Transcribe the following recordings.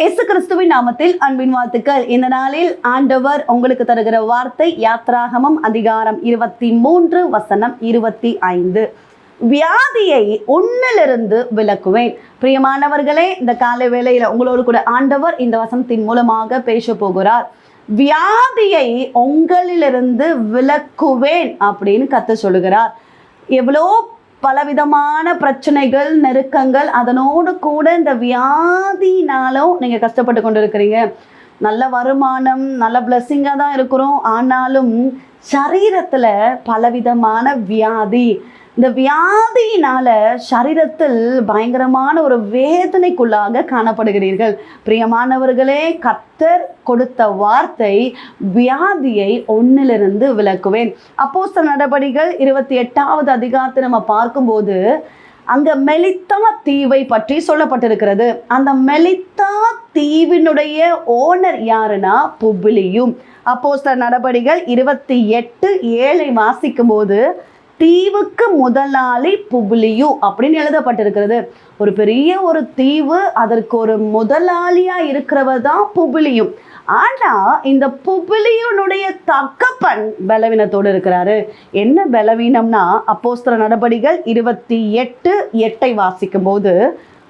இயேசு கிறிஸ்துவின் நாமத்தில் அன்பின் வாழ்த்துக்கள். இந்த நாளில் ஆண்டவர் உங்களுக்கு தருகிற வார்த்தை யாத்ராகமம் அதிகாரம் இருபத்தி மூன்று வசனம் இருபத்தி ஐந்து. வியாதியை உன்னிலிருந்து விளக்குவேன் பிரியமானவர்களே இந்த காலை வேளையில் உங்களோடு கூட ஆண்டவர் இந்த வசனத்தின் மூலமாக பேச போகிறார். வியாதியை உங்களிலிருந்து விளக்குவேன் அப்படின்னு கத்த சொல்லுகிறார். எவ்வளோ பலவிதமான பிரச்சனைகள் நெருக்கங்கள் அதனோடு கூட இந்த வியாதினாலும் நீங்கள் கஷ்டப்பட்டு கொண்டு இருக்கிறீங்க நல்ல வருமானம் நல்ல பிளஸ்ஸிங்காக தான் இருக்கிறோம். ஆனாலும் சரீரத்தில் பலவிதமான வியாதி இந்த வியாதியினால சரீரத்தில் பயங்கரமான ஒரு வேதனைக்குள்ளாக காணப்படுகிறீர்கள். பிரியமானவர்களே கத்தர் கொடுத்த வார்த்தை வியாதியை ஒன்னிலிருந்து விளக்குவேன். அப்போ சில நடபடிகள் இருபத்தி எட்டாவது அதிகாரத்தை நம்ம பார்க்கும்போது அங்க மெலித்தா தீவை பற்றி சொல்லப்பட்டிருக்கிறது. அந்த மெலித்தா தீவினுடைய ஓனர் யாருன்னா? புபிலியும். அப்போ சில நடபடிகள் இருபத்தி எட்டு ஏழை வாசிக்கும் போது தீவுக்கு முதலாளி புபிலியு அப்படின்னு எழுதப்பட்டிருக்கிறது. ஒரு பெரிய ஒரு தீவு அதற்கு ஒரு முதலாளியா இருக்கிறவர் தான் புபிலியும் ஆனா இந்த புபிலியனுடைய தகப்பன் பலவீனத்தோடு இருக்கிறாரு. என்ன பலவீனம்னா அப்போஸ்தல நடபடிகள் இருபத்தி எட்டு எட்டை வாசிக்கும் போது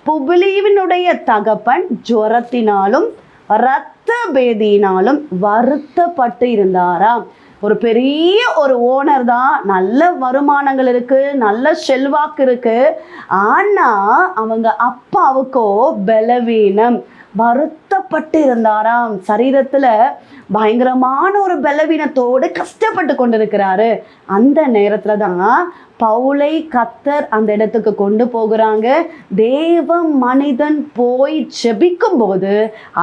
புபிலியுவினுடைய தகப்பன் ஜுரத்தினாலும் இரத்த பேதியினாலும் வருத்தப்பட்டு இருந்தாராம். ஒரு பெரிய ஒரு ஓனர் தான். நல்ல வருமானங்கள் இருக்குது நல்ல செல்வாக்கு இருக்குது ஆனால் அவங்க அப்பாவுக்கோ பலவீனம். வருத்தப்பட்டு இருந்தாராம். சரீரத்தில் பயங்கரமான ஒரு பலவீனத்தோடு கஷ்டப்பட்டு கொண்டிருக்கிறாரு. அந்த நேரத்தில் தான் பவுலை கத்தர் அந்த இடத்துக்கு கொண்டு போகிறாங்க. தேவ மனிதன் போய் ஜெபிக்கும் போது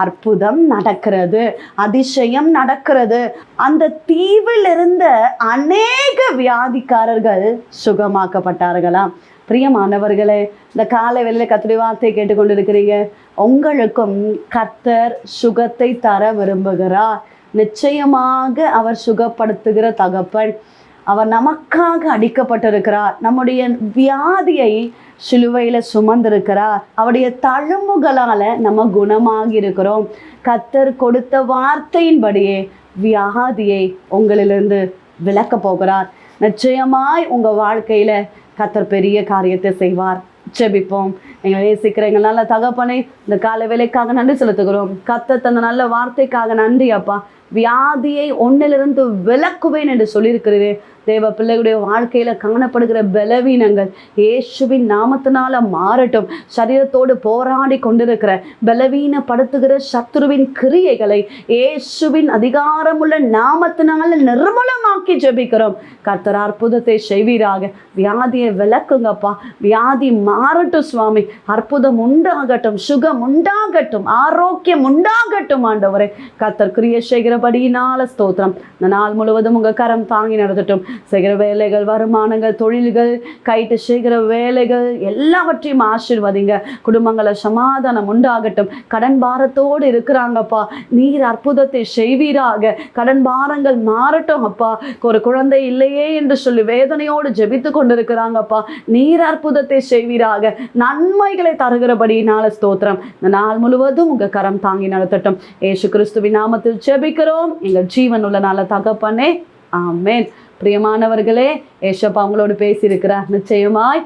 அற்புதம் நடக்கிறது அதிசயம் நடக்கிறது. அந்த தீவில் இருந்த அநேக வியாதிக்காரர்கள் சுகமாக்கப்பட்டார்களாம். பிரியமானவர்களே இந்த காலை வெளியில் கத்துடைய வார்த்தை கேட்டுக்கொண்டிருக்கிறீங்க. உங்களுக்கும் கர்த்தர் சுகத்தை தர விரும்புகிறார். நிச்சயமாக அவர் சுகப்படுத்துகிற தகப்பன். அவர் நமக்காக அடிக்கப்பட்டிருக்கிறார். நம்முடைய வியாதியை சிலுவையில் சுமந்திருக்கிறார். அவருடைய தழும்புகளால் நம்ம குணமாகி இருக்கிறோம் கத்தர் கொடுத்த வார்த்தையின்படியே வியாதியை உங்களிலிருந்து விளக்கப் போகிறார். நிச்சயமாய் உங்கள் வாழ்க்கையில் கத்தர் பெரிய காரியத்தை செய்வார். ஜெபிப்போம். எங்களை நேசிக்கிற எங்கள் நல்ல தகப்பனை இந்த கால வேலைக்காக நன்றி செலுத்துகிறோம். கத்த தந்த நல்ல வார்த்தைக்காக நன்றி அப்பா. வியாதியை ஒன்னிலிருந்து விளக்குவேன் என்று சொல்லியிருக்கிறீரே. தேவ பிள்ளைகளுடைய வாழ்க்கையில காணப்படுகிற பலவீனங்கள் இயேசுவின் நாமத்தினால மாறட்டும். சரீரத்தோடு போராடி கொண்டிருக்கிற பலவீனப்படுத்துகிற சத்துருவின் கிரியைகளை இயேசுவின் அதிகாரமுள்ள நாமத்தினால நிர்மூலமாக்கி ஜெபிக்கிறோம். கர்த்தர் அற்புதத்தை செய்வீராக. வியாதியை விளக்குங்கப்பா வியாதி மாறட்டும் சுவாமி. அற்புதம் உண்டாகட்டும் சுகம் உண்டாகட்டும் ஆரோக்கியம் உண்டாகட்டும் ஆண்டவரே. கர்த்தர் கிரியை செய்கிறபடியினால ஸ்தோத்திரம். இந்த நாள் முழுவதும் உங்க கரம் தாங்கி நடத்தட்டும். செய்கிற வேலைகள் வருமானங்கள் தொழில்கள் கைட்டு செய்கிற வேலைகள் எல்லாவற்றையும் ஆசீர்வதிங்க. குடும்பங்களை சமாதானம் உண்டாகட்டும். கடன் பாரத்தோடு இருக்கிறாங்கப்பா. நீர் அற்புதத்தை செய்வீராக. கடன் பாரங்கள் மாறட்டும் அப்பா. ஒரு குழந்தை இல்லையே என்று சொல்லி வேதனையோடு ஜெபித்து கொண்டிருக்கிறாங்கப்பா. நீர் அற்புதத்தை செய்வீராக. நன்மைகளை தருகிறபடினால ஸ்தோத்திரம். இந்த நாள் முழுவதும் உங்க கரம் தாங்கி நடத்தட்டும். ஏசு கிறிஸ்துவின் நாமத்தில் செபிக்கிறோம் எங்கள் ஜீவன் உள்ள நல்ல தகப்பனே. ஆமேன். பிரியமானவர்களே ஏசப்பா அவங்களோடு பேசியிருக்கிறார். நிச்சயமாய்